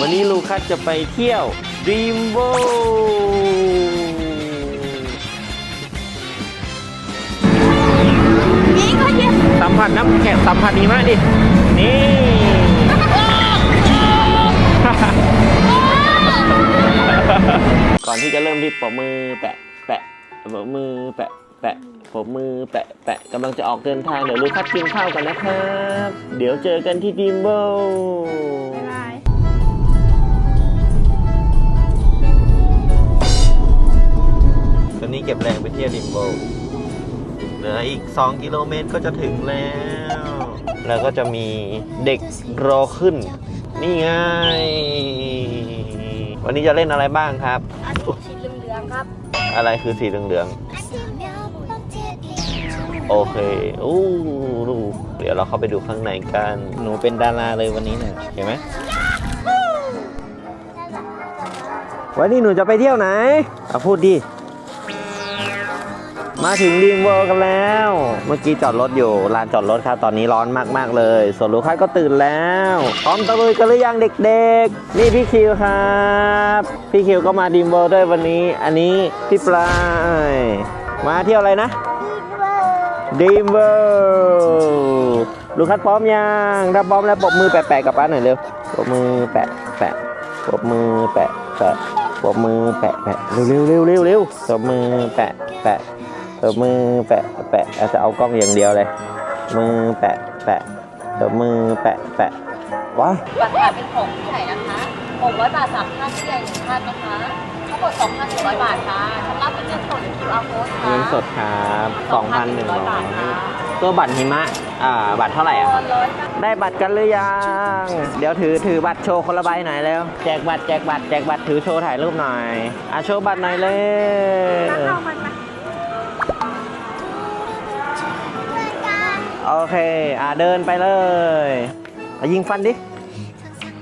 วันนี้ลูคัสจะไปเที่ยวดีมโบสัมผัสน้ำแข็งสัมผัสนี้มากดิ นี่ ก่อนที่จะเริ่มที่ปรบมือแปะ แปะปรบมือแปะ แปะปรบมือแปะ แปะกำลังจะออกเดินทาง เดี๋ยวลูคัสกินข้าวกันนะครับ เดี๋ยวเจอกันที่ดีมโบบ๊ เก็บแรงไปเที่ยวดิมโบเหลืออีก 2 กิโลเมตรก็จะถึงแล้ว แล้วก็จะมีเด็กรอขึ้น นี่ไง วันนี้จะเล่นอะไรบ้างครับ อันสีเหลืองๆครับ อะไรคือสีเหลืองๆ โอเคอู้ดูเดี๋ยวเราเข้าไปดูข้างในกัน หนูเป็นดาราเลยวันนี้เนี่ยเห็นไหมวันนี้หนูจะไปเที่ยวไหนอะพูดดิ มาถึงดีมเวิร์กันแล้ว เมื่อกี้จอดรถอยู่ลานจอดรถครับตอนนี้ร้อนมาก ๆ เลย ส่วนลูกค้าก็ตื่นแล้ว พร้อมตะลุยกันหรือยังเด็ก ๆ นี่พี่คิวครับ พี่คิวก็มาดีมเวิร์ด้วยวันนี้ อันนี้พี่ปลายมาเที่ยวอะไรนะดีมเวิร์ลูกค้าพร้อมยังถ้าพร้อมแล้วปรบมือแปะๆกับป้าหน่อยเร็วปรบมือแปะแปะปรบมือแปะแปะปรบมือแปะแปะเร็วเร็วเร็วเร็วเร็วปรบมือแปะแปะ ปรบมือแปะแปะอาจจะเอากล้องอย่างเดียวเลย มือแปะแปะปรบมือแปะแปะว้ายบัตรผ่านเป็นของผู้ใหญ่นะคะ600บาทสามท่านผู้ใหญ่หนึ่งท่านนะคะทั้งหมด2,100บาทค่ะชำระเป็นเงินสดหรือ QR code ค่ะเงินสดครับ2,100บาทค่ะตัวบัตรหิมะอ่าบัตรเท่าไหร่อะครับร้อยค่ะได้บัตรกันหรือยัง เดี๋ยวถือถือบัตรโชว์คนละใบหน่อยแล้ว แจกบัตรแจกบัตรแจกบัตรถือโชว์ถ่ายรูปหน่อยอะโชว์บัตรหน่อยเลย โอเค อะเดินไปเลยอะยิงฟันดิ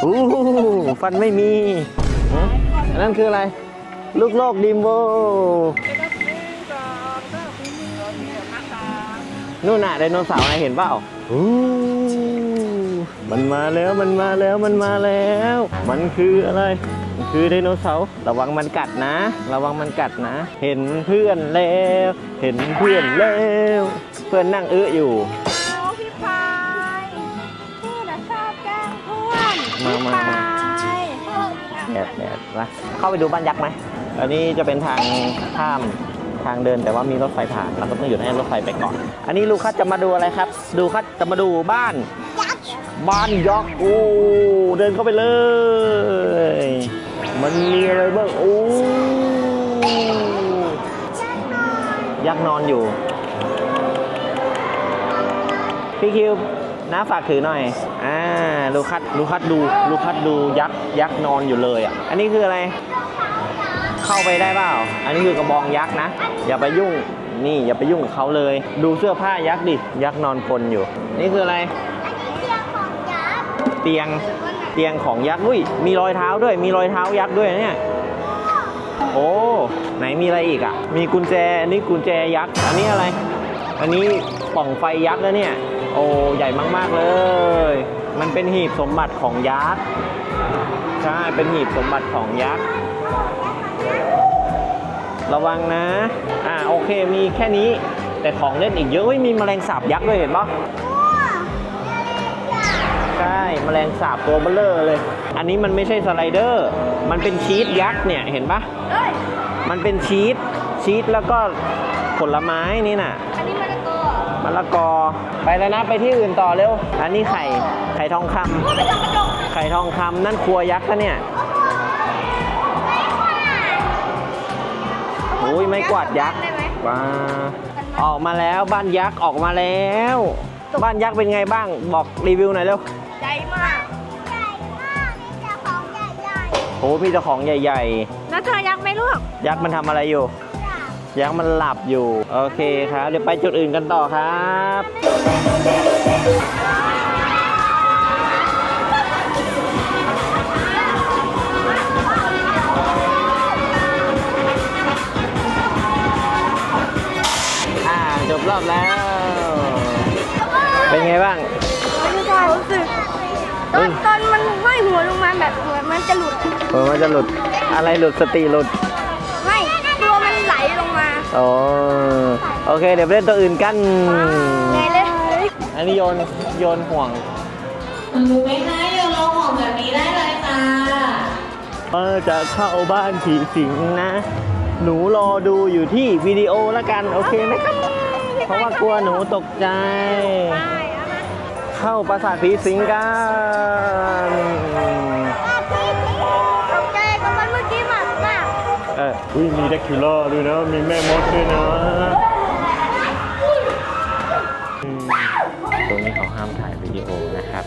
อู้หูฟันไม่มีอันนั้นคืออะไร ลูกโลกดิมโบ นู่นน่ะไดโนเสาร์นะเห็นเปล่าอู้มันมาแล้ว มันมาแล้ว มันมาแล้ว มันคืออะไร มันคือไดโนเสาร์ ระวังมันกัดนะ ระวังมันกัดนะ เห็นเพื่อนแล้ว เห็นเพื่อนแล้ว เพื่อนนั่งเอื้ออยู่ มามามาพายแดดแดดนะเข้าไปดูบ้านยักษ์ไหมอันนี้จะเป็นทางข้ามทางเดินแต่ว่ามีรถไฟผ่านเราก็ต้องหยุดให้รถไฟไปก่อน อันนี้ลูกคัดจะมาดูอะไรครับ ดูคัดจะมาดูบ้าน บ้านยักษ์โอ้เดินเข้าไปเลย มันมีอะไรบ้างโอ้ยักษ์นอนอยู่พี่คิว น้าฝากถือหน่อย อ่า ลูกคัดลูกคัดดู ลูกคัดดูยักษ์ยักษ์นอนอยู่เลยอะ อันนี้คืออะไร เข้าไปได้เปล่า อันนี้คือกระบองยักษ์นะ อย่าไปยุ่ง นี่อย่าไปยุ่งกับเขาเลย ดูเสื้อผ้ายักษ์ดิ ยักษ์นอนกลนอยู่ นี่คืออะไร เตียง เตียงของยักษ์อุ้ย มีรอยเท้าด้วย มีรอยเท้ายักษ์ด้วยนะเนี่ย โอ้ ไหนมีอะไรอีกอะ มีกุญแจอันนี้กุญแจยักษ์ อันนี้อะไร อันนี้ปล่องไฟยักษ์แล้วเนี่ย โอ้ใหญ่มาก ๆ เลย มันเป็นหีบสมบัติของยักษ์ ใช่ เป็นหีบสมบัติของยักษ์ ระวังนะ อ่าโอเค มีแค่นี้ แต่ของเล่นอีกเยอะเฮ้ย มีแมลงสาบยักษ์ด้วยเห็นปะใช่แมลงสาบตัวเบลเลอร์เลย อันนี้มันไม่ใช่สไลเดอร์ มันเป็นชีสยักษ์เนี่ย เห็นปะมันเป็นชีสชีสแล้วก็ผลไม้นี่น่ะ มะละกอ ไปแล้วนะไปที่อื่นต่อเร็ว อันนี้ไข่ ไข่ทองคำไม่ต้องกระจกไข่ทองคำนั่นครัวยักษ์นะเนี่ยโอ้ยไม่กวาดยักษ์ได้ไหมว้าออกมาแล้วบ้านยักษ์ออกมาแล้ว บ้านยักษ์เป็นไงบ้างบอกรีวิวหน่อยเร็วใหญ่มากโอ้มีเจ้าของใหญ่แล้วเธอยักษ์ไหมลูกๆยักษ์มันทำอะไรอยู่ ยักษ์มันหลับอยู่ โอเคครับ เดี๋ยวไปจุดอื่นกันต่อครับอ่าจบรอบแล้ว เป็นไงบ้างไม่มีความรู้สึกตอนตอนมันไม่หัวลงมาแบบเหมือนมันจะหลุด เออมันจะหลุดอะไรหลุดสติหลุด ลงมาอ๋อโอเค เดี๋ยวไปเล่นตัวอื่นกันไงเลย อันนี้โยนโยนห่วงรู้ไหมคะโยนลงห่วงแบบนี้ได้เลยค่ะเออจะเข้าบ้านผีสิงนะ หนูรอดูอยู่ที่วิดีโอแล้วกัน โอเคไหมครับ เพราะว่ากลัวหนูตกใจเข้าปราสาทผีสิงกัน มีแดกคิลเลอร์ด้วยนะ มีแม่มดด้วยนะอืมตรงนี้เขาห้ามถ่ายวิดีโอนะครับ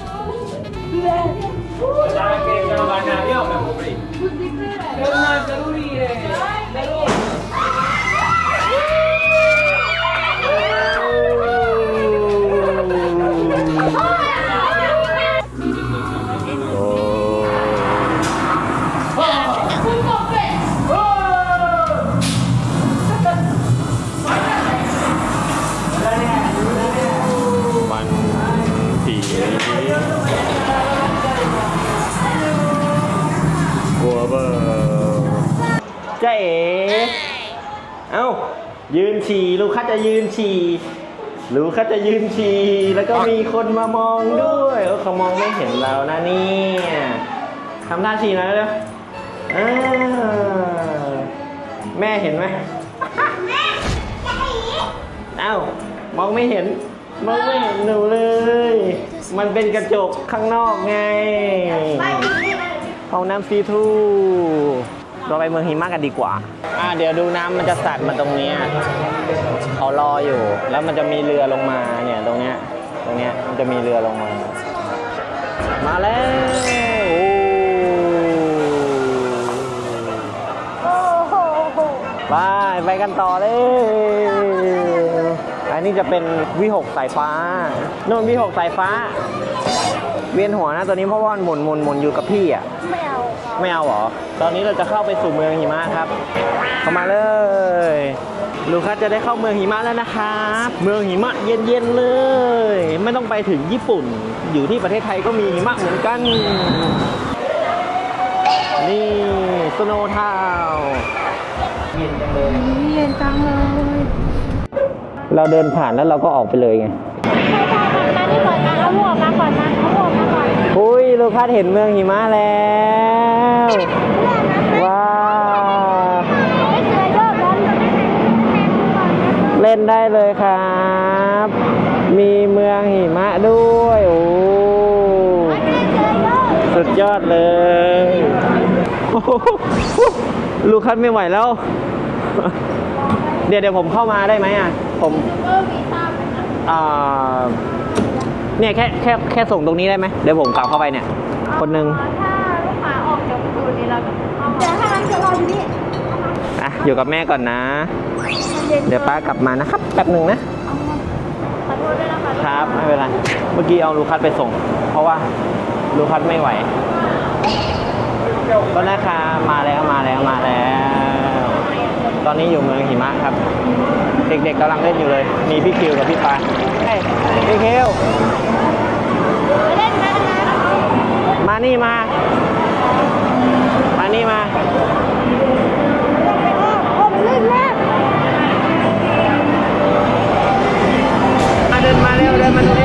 โฉี่ลูกค้าจะยืนฉี่ลูกค้าจะยืนฉี่แล้วก็มีคนมามองด้วยเออเขามองไม่เห็นเรานะเนี่ยทำหน้าฉี่หน่อยเร็วเออแม่เห็นไหมเอ้ามองไม่เห็นมองไม่เห็นหนูเลย มันเป็นกระจกข้างนอกไงห้องน้ำซีทู เราไปเมืองหิมะกันดีกว่า อ่าเดี๋ยวดูน้ำมันจะสัดมาตรงเนี้ยเขารออยู่ แล้วมันจะมีเรือลงมาเนี่ยตรงเนี้ยตรงเนี้ยมันจะมีเรือลงมา มาแล้วโอ้โอ้โหไปไปกันต่อเลยอันนี้จะเป็นวิหกสายฟ้าโน่นวิหกสายฟ้า เวียนหัวนะตัวนี้เพราะว่ามันหมุนหมุนหมุนอยู่กับพี่อะไม่เอา ไม่เอาเหรอ ตอนนี้เราจะเข้าไปสู่เมืองหิมะครับ เข้ามาเลย ลูคัสจะได้เข้าเมืองหิมะแล้วนะครับ เมืองหิมะเย็นๆเลย ไม่ต้องไปถึงญี่ปุ่น อยู่ที่ประเทศไทยก็มีหิมะเหมือนกัน นี่สโนว์ทาวเย็นจังเลยเย็นจังเลย เราเดินผ่านแล้วเราก็ออกไปเลยไง มานี่ก่อนนะเอาหัวมาก่อนนะเอาหัวมาก่อนอุ้ยลูคัสเห็นเมืองหิมะแล้วว้าวไม่เคยเลิกแล้วเล่นได้เลยครับ มีเมืองหิมะด้วยโอ้ไม่เคยเลิกสุดยอดเลยโอ้โหลูกคัสไม่ไหวแล้ว เดี๋ยวเดี๋ยวผมเข้ามาได้ไหมอะ ผมเออวีซ่าไหมนะอ่า เนี่ยแค่แค่แค่ส่งตรงนี้ได้ไหมเดี๋ยวผมกลับเข้าไปเนี่ย คนหนึ่งถ้าลูกค้าออกจากประตูนี้เราจะเอาแต่ถ้างั้นจะรออยู่นี่อะอยู่กับแม่ก่อนนะมันเย็นเดี๋ยวป้ากลับมานะครับแป๊บหนึ่งนะเอามาขอโทษด้วยนะคะครับไม่เป็นไรเมื่อกี้เอาลูคัสไปส่ง เพราะว่าลูคัสไม่ไหว ก็นะคะมาแล้วมาแล้วมาแล้ว ตอนนี้อยู่เมืองหิมะครับ เด็กๆกำลังเล่นอยู่เลย มีพี่คิวกับพี่ปาเฮ้ยพี่คิวไปเล่นกันนะมานี่มา มานี่มาโอ้ไปเล่นแม่มาเดินมาเร็วเดินมาตรงนี้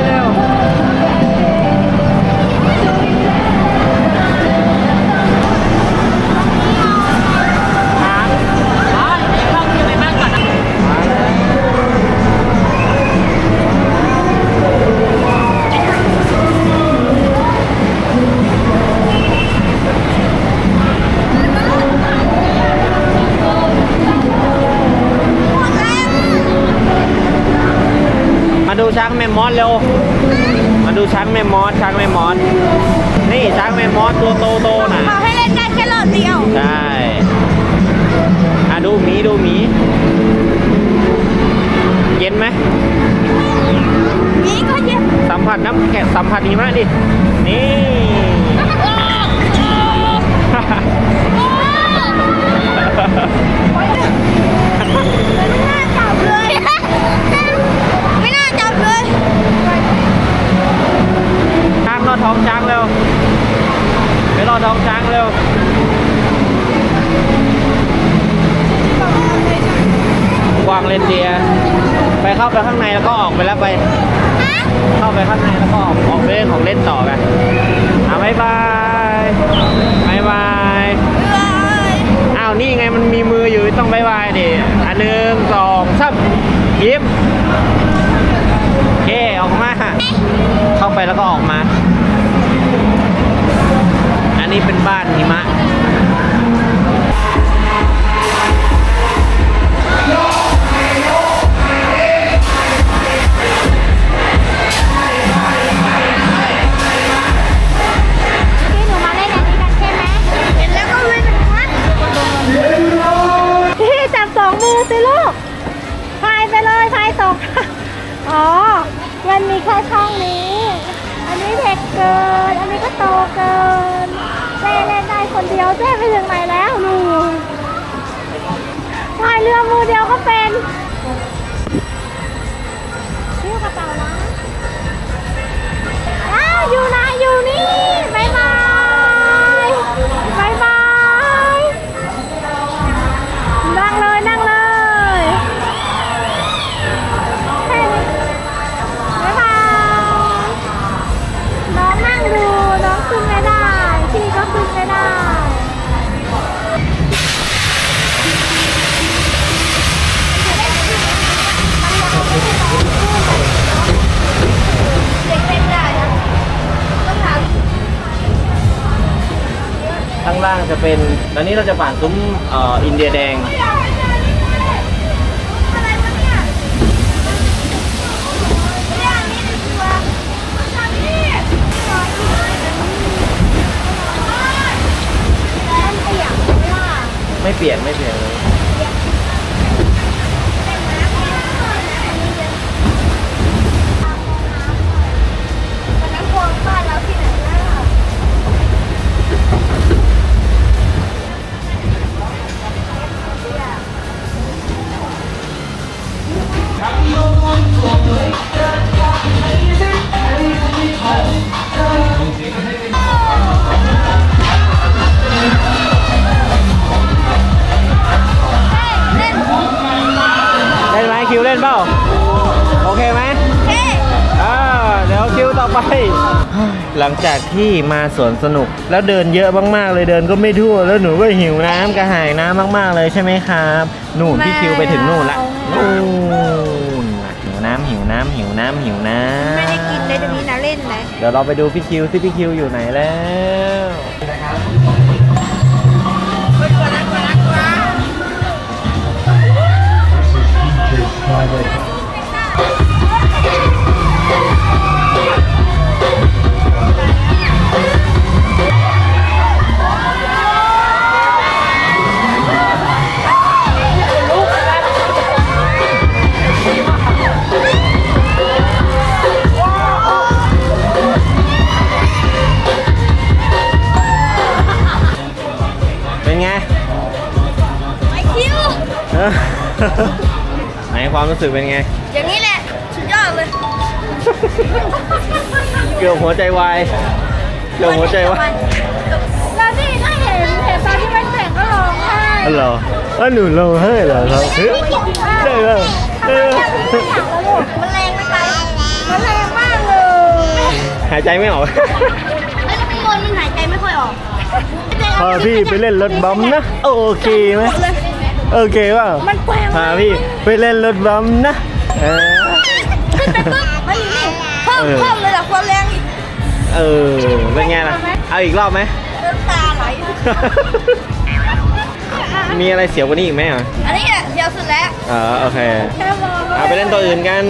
เร็ว อสเร็ว อดท้องช้างเร็วไปรอดท้องช้างเร็วกวางเลนเดียไปเข้าไปข้างในแล้วก็ออกไปแล้วไป เข้าไปข้างในแล้วก็ออกออกไปเล่นของเล่นต่อไปอะบายบายบายบายอ้าวนี่ไงมันมีมืออยู่ต้องบายบายดิอันหนึ่งสองสามยิ้มเย่ออกมา เข้าไปแล้วก็ออกมา นี้เป็นบ้านหิมะที่หนูมาเล่นอันนี้กันใช่ไหมเห็นแล้วก็ไม่เป็นพัดพี่จับสองมือสิลูกพายไปเลยพายสองข้างอ๋อ มันมีแค่ช่องนี้ อันนี้เด็กเกิน อันนี้ก็โตเกิน เจ๊เล่นได้คนเดียวเจ๊ไปถึงไหนแล้วหนูพายเรือมือเดียวก็เป็นนี่กระเป๋านะอ้าวอยู่นะอยู่นี่างจะเป็น ตอนนี้เราจะผ่านซุ้มเอ่ออินเดียแดง ไม่เปลี่ยนไม่เปลี่ยนเลย ที่มาสวนสนุก แล้วเดินเยอะมากๆเลยเดินก็ไม่ทั่ว แล้วหนูก็หิวน้ำกระหายน้ำมากๆเลยใช่ไหมครับนู่นพี่คิวไปถึงนู่นละนู่นหิวน้ำหิวน้ำหิวน้ำหิวน้ำไม่ได้กินเลยตรงนี้นะเล่นเลยเดี๋ยวเราไปดูพี่คิวที่พี่คิวอยู่ไหนแล้วเป็น ไหนความรู้สึกเป็นไง อย่างนี้แหละสุดยอดเลยเกือบหัวใจวายเกือบหัวใจวายแล้วนี่ถ้าเห็นเห็นตอนที่มันแข่งก็ร้องไห้อ๋อเหรอว่าหนูลงให้เหรอครับเฮ้ยใช่เหรอทำเอไมออยากมีไม่อยากแล้วลูกมันแรงไหมมันแรงมากเลยหายใจไม่ออกแล้วข้างบนมันหายใจไม่ค่อยออกพาพี่ไปเล่นรถบัมป์นะ โอเคไหม โอเคเปล่ามันแกว่งพาพี่ไปเล่นรถบัมป์นะเออ ขึ้นไปปุ๊บมันอยู่นี่เพิ่มเออ เพิ่มเลยล่ะความแรงอีกเออเป็นไงล่ะ เอาอีกรอบไหม น้ำตาไหล มีอะไรเสียวกว่านี้อีกไหมอะอันนี้แหละเดียวสุดแล้วเออโอเค แค่มองเอาไปเล่นตัวอื่นกัน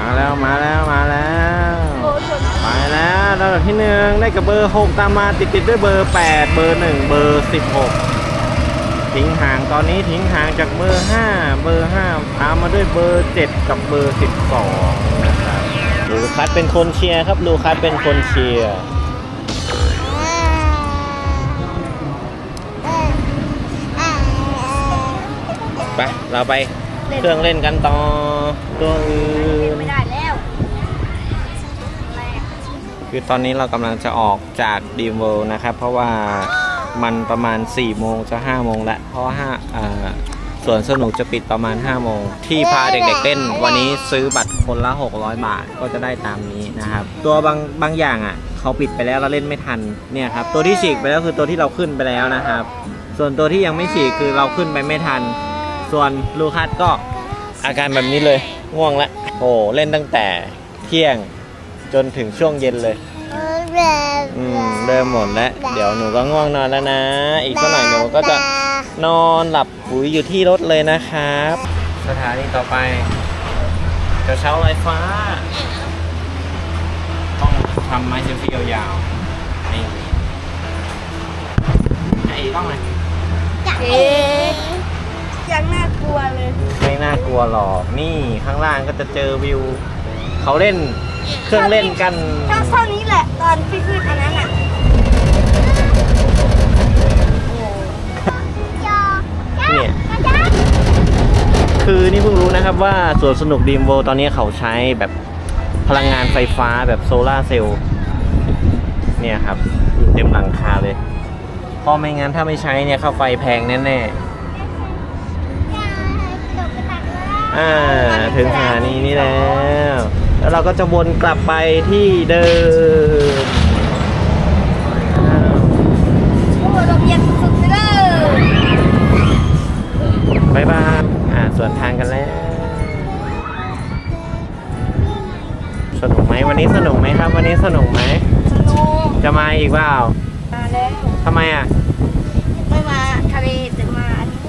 มาแล้วมาแล้วมาแล้วไปแล้วระ ดับที่หนึ่งได้กับเบอร์ 6 ตามมาติดติดด้วยเบอร์ 8 เบอร์ 1 เบอร์ 16 ทิ้งห่างตอนนี้ทิ้งห่างจากเบอร์ 5 เบอร์ 5 ตามมาด้วยเบอร์ 7 กับเบอร์ 12 นะครับลูคัสเป็นคนเชียร์ครับลูคัสเป็นคนเชียร์ไปเราไปเครื่องเล่นกันต่อตัวอื่น คือตอนนี้เรากำลังจะออกจากดีมเวลนะครับ เพราะว่ามันประมาณ 4 โมงจะ 5 โมงแล้ว เพราะว่าห้าอ่าสวนสนุกจะปิดประมาณ 5 โมง ที่พาเด็กๆเล่น วันนี้ซื้อบัตรคนละ 600 บาทก็จะได้ตามนี้นะครับ ตัวบางบางอย่างอะเขาปิดไปแล้วเราเล่นไม่ทันเนี่ยครับตัวที่ฉีกไปแล้วคือตัวที่เราขึ้นไปแล้วนะครับ ส่วนตัวที่ยังไม่ฉีกคือเราขึ้นไปไม่ทัน ส่วนลูคัสก็อาการแบบนี้เลยง่วงละโอ้เล่นตั้งแต่เที่ยง จนถึงช่วงเย็นเลย อืมเริ่มหมดแล้ว เดี๋ยวหนูก็ง่วงนอนแล้วนะ อีกสักหน่อยหนูก็จะนอนหลับปุ๋ยอยู่ที่รถเลยนะครับ สถานีต่อไปกระเช้าลอยฟ้า ต้องทำไม้เซลฟี่ยาวๆนี่ไอ้ต้องเลยเอ๊ะยังน่ากลัวเลย ไม่น่ากลัวหรอก นี่ข้างล่างก็จะเจอวิว เขาเล่น เครื่องเล่นกันชอบเท่านี้แหละตอนที่ขึ้นอันนั้นอะเนี่ยคือนี่เพิ่งรู้นะครับว่าสวนสนุกดีมโวตอนนี้เขาใช้แบบพลังงานไฟฟ้าแบบโซลาร์เซลล์เนี่ยครับอยู่เต็มหลังคาเลยเพราะไม่งั้นถ้าไม่ใช้เนี่ยค่าไฟแพงแน่ๆอ่าถึงสถานีนี้แล้ว แล้วเราก็จะวนกลับไปที่เดิมอ้าวโอ้ลมเย็นสุดๆไปเลยบายบายอ่าส่วนทางกันแล้ว สนุกไหมวันนี้สนุกไหมครับ วันนี้สนุกไหม สนุกจะมาอีกเปล่ามาแล้วทำไมอะ ไม่มาทะเลแต่มาอันนี้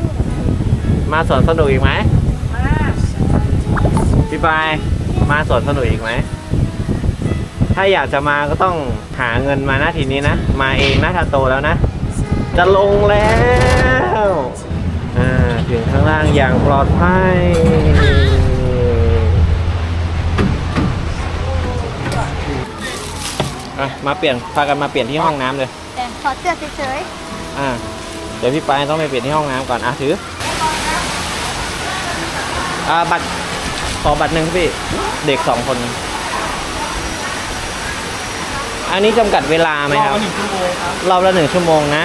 มาสวนสนุกอีกไหมมา พี่ปาย มาสวนสนุกอีกไหม ถ้าอยากจะมาก็ต้องหาเงินมาหน้าทีนี้นะ มาเองนะถ้าโตแล้วนะ จะลงแล้วอ่าถึงข้างล่างอย่างปลอดภัยอะมาเปลี่ยนพากันมาเปลี่ยนที่ห้องน้ำเลยแต่ขอเสื้อเฉยอ่าเดี๋ยวพี่ปายต้องไปเปลี่ยนที่ห้องน้ำก่อนอะถืออ่าบัตร ขอบัตรหนึ่งครับพี่ เด็กสองคน อันนี้จำกัดเวลาไหมครับรอบละหนึ่งชั่วโมงนะ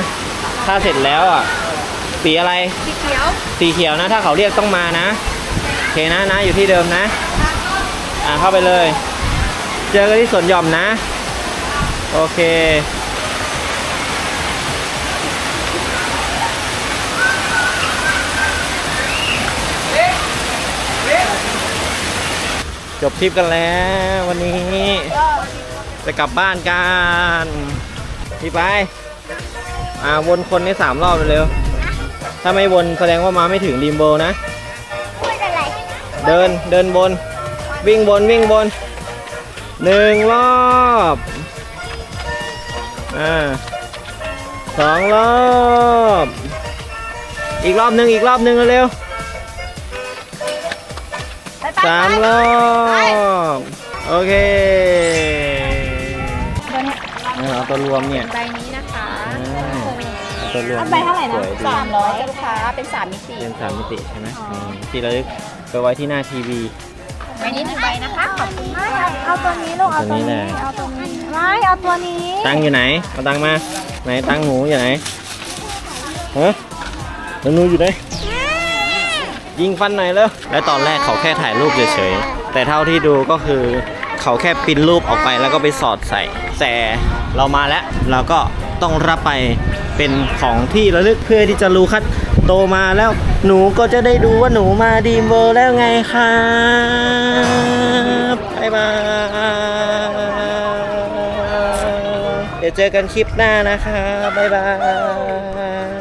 ถ้าเสร็จแล้วอะ สีอะไรๆสีเขียวสีเขียวนะ ถ้าเขาเรียกต้องมานะโอเคนะนะ อยู่ที่เดิมนะ อ่าเข้าไปเลย เจอกันที่สวนหย่อมนะ โอเค จบทริปกันแล้ววันนี้ จะกลับบ้านกันพี่ไป อ่าวนคนนี้สามรอบเร็วถ้าไม่วนแสดงว่ามาไม่ถึงริมโบนะ พูดอะไรเดินเดินบน วิ่งบนวิ่งบนหนึ่งรอบอ่าสองรอบ อีกรอบหนึ่งอีกรอบหนึ่งเร็วๆ สามรอบโอเคตัวเนี้ยเอาตัวรวมเนี่ยใบนี้นะคะอ่าเอาตัวรวมใบเท่าไหร่สนะวยดีสามร้อยจ้ะลูกค้าเป็นสามมิติเป็นสามมิติใช่ไหมมที่ระลึกไปไว้ที่หน้าทีวีใบนี้หนึ่งใบนะคะขอบคุณมากไม่เอาตัวนี้ลูกเอาตัวตัวนี้แหนี้ละเอาตัวนี้ไม่เอาตัวนี้ตังค์อยู่ไหนเอาตังค์มาไหนตังค์หนูอยู่ไหนฮะแล้วหนูอยู่ไหน ยิงฟันหน่อยแล้วและตอนแรกเขาแค่ถ่ายรูปเฉยๆแต่เท่าที่ดูก็คือเขาแค่ปิ้นรูปออกไปแล้วก็ไปสอดใส่ แต่เรามาแล้วเราก็ต้องรับไปเป็นของที่ระลึกเพื่อที่จะรู้คัดโตมาแล้วหนูก็จะได้ดูว่าหนูมาดีมเวอร์แล้วไงครับบ๊ายบายเดี๋ยวเจอกันคลิปหน้านะคะบ๊ายบาย